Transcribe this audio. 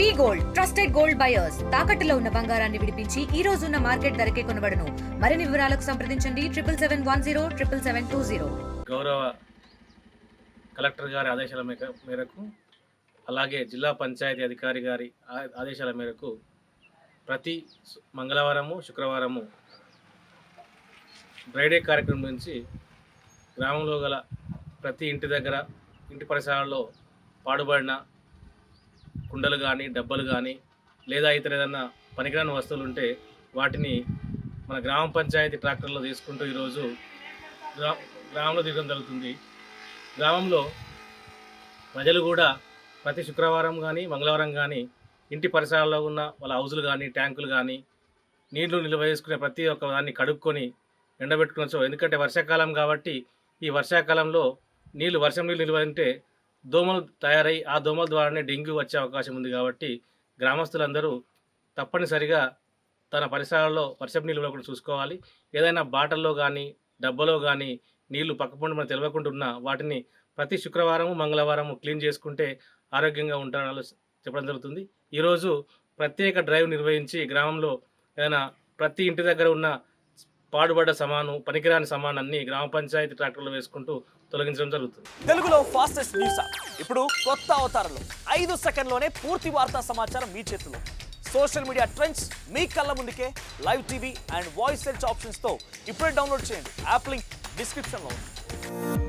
We gold trusted gold buyers. తాకట్టులో ఉన్న బంగారాన్ని విడిపించి ఈ రోజు ఉన్న మార్కెట్ ధరకే కొనబడను. మరిన్ని వివరాలకు సంప్రదించండి. Triple seven one zero triple seven two zero. గౌరవ కలెక్టర్ గారి ఆదేశాల మేరకు అలాగే జిల్లా పంచాయతీ అధికారి గారి ఆదేశాల మేరకు ప్రతి మంగళవారము శుక్రవారము డ్రైడే కార్యక్రమం నుంచి గ్రామంలో గల ప్రతి ఇంటి దగ్గర ఇంటి పరిసరాల్లో పాడుబడిన కుండలు కానీ డబ్బలు కానీ లేదా ఇతర ఏదైనా పనికిరాని వస్తువులు ఉంటే వాటిని మన గ్రామ పంచాయతీ ట్రాక్టర్లో తీసుకుంటూ ఈరోజు గ్రా గ్రామంలో తీయడం జరుగుతుంది. గ్రామంలో ప్రజలు కూడా ప్రతి శుక్రవారం కానీ మంగళవారం కానీ ఇంటి పరిసరాల్లో ఉన్న వాళ్ళ హౌజులు కానీ ట్యాంకులు కానీ నీళ్ళు నిల్వ చేసుకునే ప్రతి ఒక్క దాన్ని కడుక్కొని ఎండబెట్టుకోవచ్చు ఎందుకంటే వర్షాకాలం కాబట్టి ఈ వర్షాకాలంలో నీళ్ళు వర్షం నీళ్ళు నిల్వ అంటే దోమలు తయారై ఆ దోమల ద్వారానే డెంగ్యూ వచ్చే అవకాశం ఉంది కాబట్టి గ్రామస్తులందరూ తప్పనిసరిగా తన పరిసరాల్లో వర్షపు నీళ్ళు కూడా చూసుకోవాలి. ఏదైనా బాటల్లో కానీ డబ్బాలో కానీ నీళ్ళు పక్కపండి మనం తెలియకుండా వాటిని ప్రతి శుక్రవారము మంగళవారము క్లీన్ చేసుకుంటే ఆరోగ్యంగా ఉంటారని చెప్పడం జరుగుతుంది. ఈరోజు ప్రత్యేక డ్రైవ్ నిర్వహించి గ్రామంలో ఏదైనా ప్రతి ఇంటి దగ్గర ఉన్న పాడుబడ్డ సమాను పనికిరాని సమానాన్ని గ్రామ పంచాయతీ ట్రాక్టర్లు వేసుకుంటూ తొలగించడం జరుగుతుంది. తెలుగులో ఫాస్టెస్ట్ న్యూస్ ఇప్పుడు కొత్త అవతారంలో ఐదు సెకండ్లోనే పూర్తి వార్తా సమాచారం మీ చేతిలో. సోషల్ మీడియా ట్రెండ్స్ మీ కళ్ళ ముందుకే live TV and voice search ఆప్షన్స్తో ఇప్పుడే డౌన్లోడ్ చేయండి. యాప్ లింక్ డిస్క్రిప్షన్లో ఉంది.